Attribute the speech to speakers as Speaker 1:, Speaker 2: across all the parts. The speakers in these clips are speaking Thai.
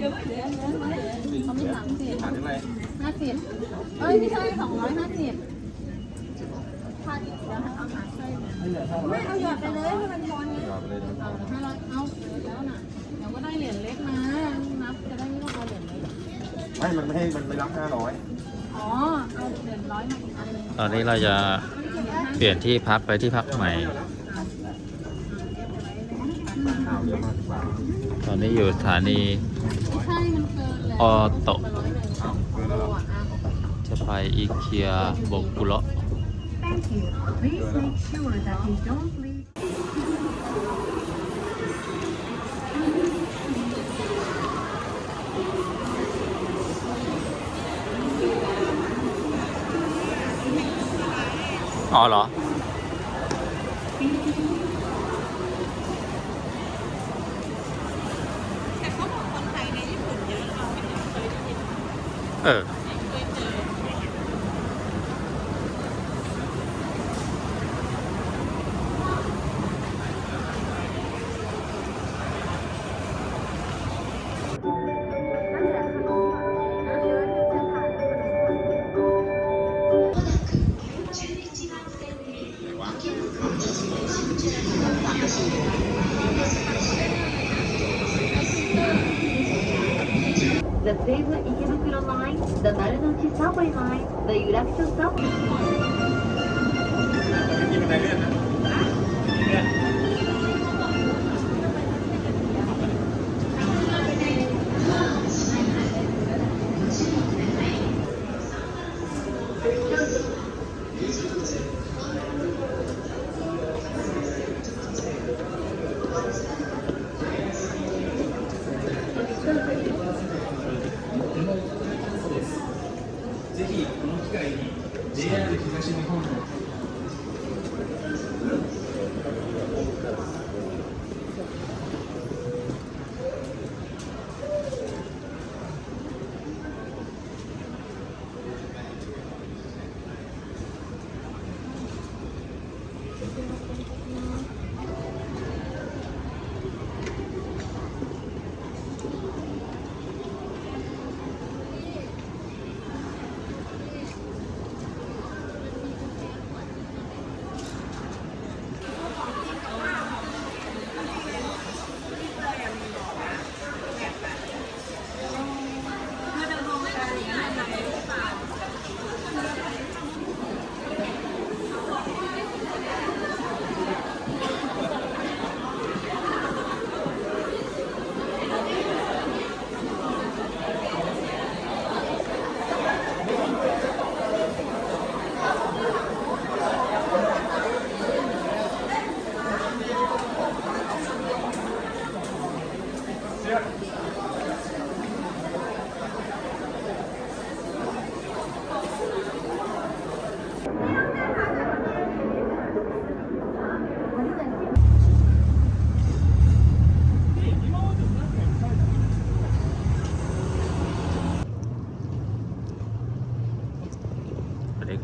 Speaker 1: เขามีสามสิบ
Speaker 2: ผ่านยังไง
Speaker 1: ห้าสิบเอ้ยไม่ใช่สองร้อยห้าสิบค่าเดี๋ยวให้เขาหาช่วยไม่เอาหยอดไปเลยให้มันพอนี้
Speaker 2: ยอดไปเลย
Speaker 1: เอาห้เราเอาแล้วน่ะเดี๋ยวก็ได้เหรียญเล็กนะนับจะได้ไม่ต้องเอาเหรียญเล็ก
Speaker 2: ไม่ มันไม่ให้ มันไม่รับห้าร้อย
Speaker 1: อ๋อเอาเหรียญร้อยมาอีกอันหนึง
Speaker 3: ตอนนี้เราจะเปลี่ยนที่พักไปที่พักใหม่
Speaker 2: ข้าวเยอะมากสิบบาท
Speaker 3: ตอนนี้อยู่สถานีออโตะ
Speaker 1: ไปร้อยหนึ่ง
Speaker 2: อ้าวเกินแล้วเหรอ
Speaker 1: อะอะ
Speaker 3: จะไปอีเคียบกุระ
Speaker 4: Thank you. Please make sure that you don't leave.
Speaker 3: อ๋อเหรอ เ the
Speaker 4: Marunouchi Subway Line, the Yurakucho Subway
Speaker 2: Thank you. นได้เลื่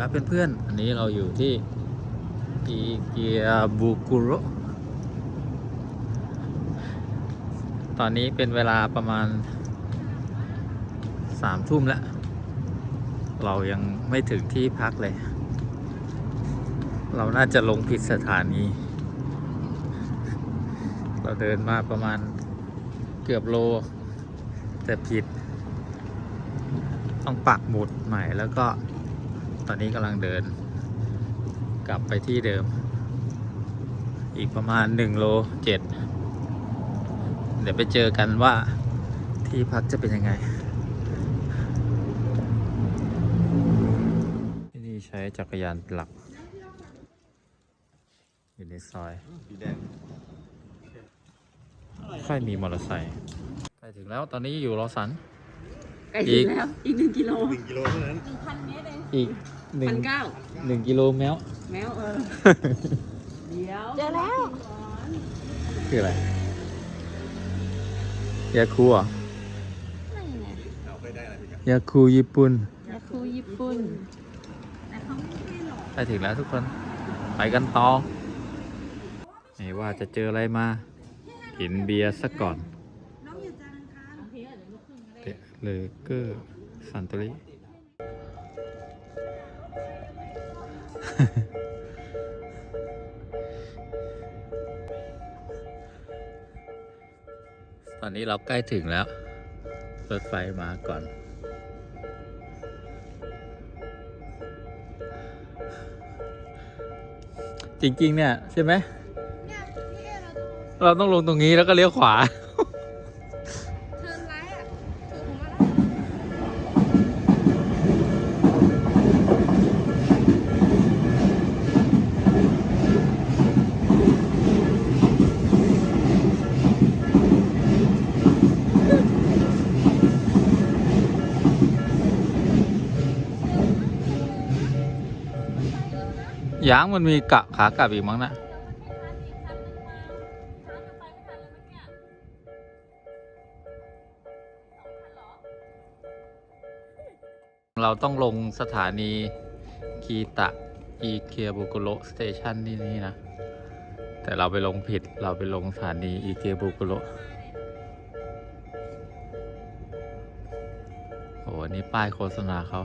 Speaker 3: ครับเพื่อนๆ อันนี้เราอยู่ที่อีเกียบุกุโระตอนนี้เป็นเวลาประมาณสามทุ่มแล้ว เรายังไม่ถึงที่พักเลย เราน่าจะลงผิดสถานี เราเดินมาประมาณเกือบโล แต่ผิด ต้องปักหมุดใหม่แล้วก็ ตอนนี้กำลังเดิน กลับไปที่เดิม อีกประมาณ1โล7เดี๋ยวไปเจอกันว่าที่พักจะเป็นยังไง ที่นี่ใช้จักรยานเป็นหลัก อยู่ในซอย
Speaker 2: สีแดง
Speaker 3: ค่อยมีมอเตอร์ไซค์ใกล้ถึงแล้วตอนนี้อยู่รอสัน
Speaker 5: ใกล้ถึงแล้ว อีกหนึ่งกิโล
Speaker 2: หนึ่งกิโลเท่านั้น
Speaker 3: อีก หนึ่
Speaker 5: พั
Speaker 3: ง
Speaker 5: นเก้า
Speaker 3: หนึ่งกิโลแมว
Speaker 5: แมวเออ เดี๋ยว
Speaker 1: เจอแล้ว
Speaker 3: คืออะไรยาคูเหรอะ
Speaker 2: เราไปได้อะไรพี่กัน
Speaker 3: ยาคูญี่ปุ่น
Speaker 1: ยาคูญี่ปุ่น
Speaker 3: ไปถึงแล้วทุกคน ไปกันต่อไม่ว่าจะเจออะไรมา กินเบียร์ซะก่อน
Speaker 5: น้องอย่าจานค่ะ
Speaker 3: เดเลเกอร์สันตุริ ตอนนี้เราใกล้ถึงแล้ว รถไฟมาก่อน จริง ๆ เนี่ย ใช่ไหม
Speaker 1: เนี่ยพี่เอเราต้อง
Speaker 3: เราต้องลงตรงนี้แล้วก็เลี้ยวขวา ยางมันมีกะขากลับอีกมั้งนะเราต้องลงสถานีกีตะอีเกียบุกุโรสเตชันที่นี่นะ แต่เราไปลงผิดเราไปลงสถานีอีเกียบุกุโรโอ้อันนี้ป้ายโฆษณาเขา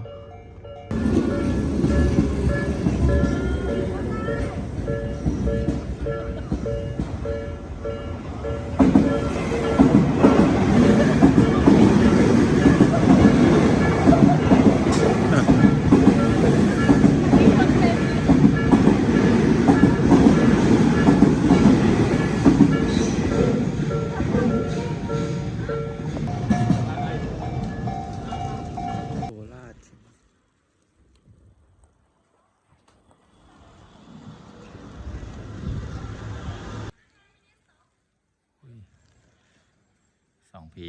Speaker 3: สองผี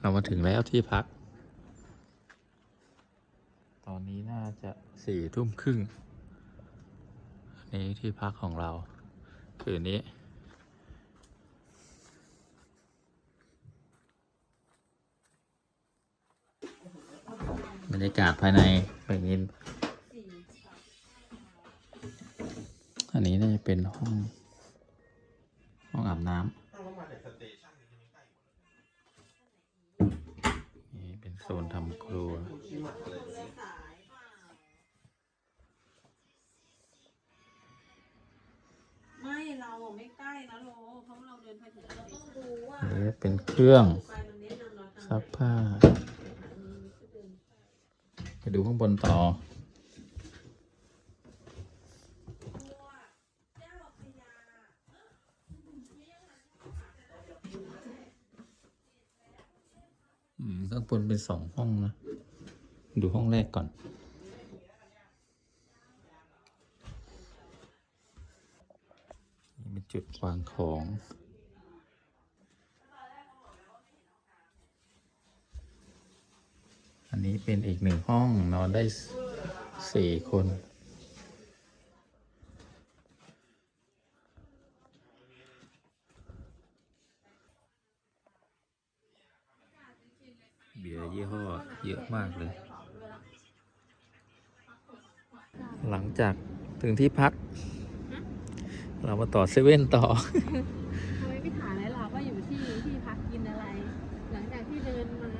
Speaker 3: เรามาถึงแล้วที่พัก ตอนนี้น่าจะสี่ทุ่มครึ่งนนี้ที่พักของเรา คืนนี้ บรรยากาศภายในเป็นย่างนี้ เป็นห้องห้องอาบน้ำนี่เป็นโซนทำครัว
Speaker 5: ไม่เราอะไม่ใกล้นะโลเพราะเราเดินไปถึงเราต้องดูว่า
Speaker 3: อันนี้เป็นเครื่อง
Speaker 5: ไปมันแนะนำเราทาง
Speaker 3: ซักผ้า ไปดูข้างบนต่อ ข้างบนเป็นสองห้องนะ ดูห้องแรกก่อน นี่เป็นจุดวางของอันนี้เป็นอีกหนึ่งห้องนอนได้สสี่คน เบี ยร์ยี่ห้อเยอะมากเลย หลังจากถึงที่พัก เรามาต่อเซเว่นต่อ
Speaker 1: ทำไมไม่ถามเลยล่ะว่าอยู่ที่ที่พักกินอะไร หลังจากที่เดินมา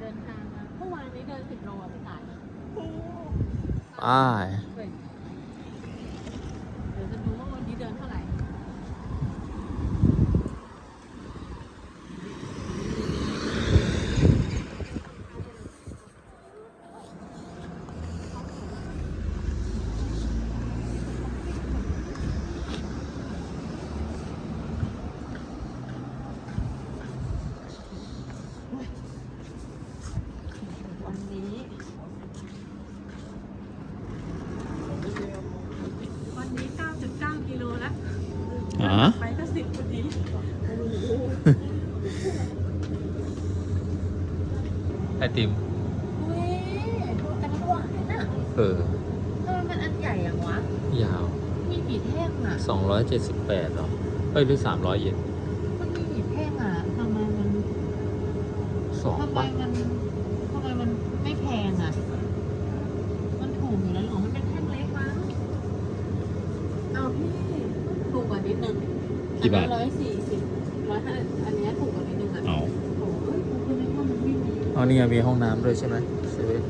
Speaker 1: เดินทางมาเมื่อวานนี้เดินสิบโลอะพี่ตาย
Speaker 3: ป้าย
Speaker 1: เฮ้ยเดี๋ยวจะดูว่าวันนี้เดินเท่าไหร่
Speaker 5: วันนี้ วันนี้ 9.9 กิโลแล้ว
Speaker 3: อ๋อ
Speaker 5: ไปก็สิบพอดี
Speaker 3: ไอติม
Speaker 1: อุ้ยแต่มันหวานนะ
Speaker 3: เออ
Speaker 1: ทำไมมันอันใหญ่อย่างวะ
Speaker 3: ยาว
Speaker 1: มีกี่แท่งอะ
Speaker 3: 278เหรอเอ้ยหรือ 300 เยน
Speaker 1: มันมีกี่แท่งอะทำไมมัน
Speaker 3: สอง
Speaker 1: ทำไม
Speaker 3: ปะ
Speaker 1: มันทำไมมันไม่แพงอะ มันถูกอยู่แล้วหรอ มันเป็นแท่งเล็กมั้งถูกกว่านิดนึง
Speaker 3: กี่บาท
Speaker 1: ร้อยสี่สิบร้อยห้าอันเนี้ยถูก อ๋
Speaker 3: อ
Speaker 1: นี่ไง
Speaker 3: มีห้องน้ำด้วยใช่ไหมเซเว่น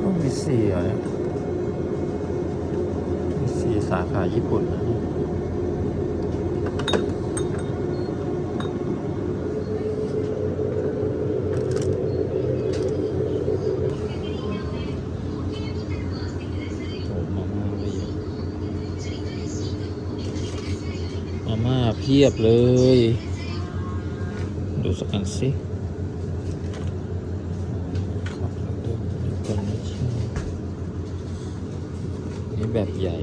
Speaker 3: โอ้มีสี่เหรอเนี่ยมีสี่สาขาญี่ปุ่นนะเนี่ยโอ้มาม่าก็เยอะมาม่าเพียบเลย ดูสักอันสิด้วยมีคนไม่เชื่อนี่แบบใหญ่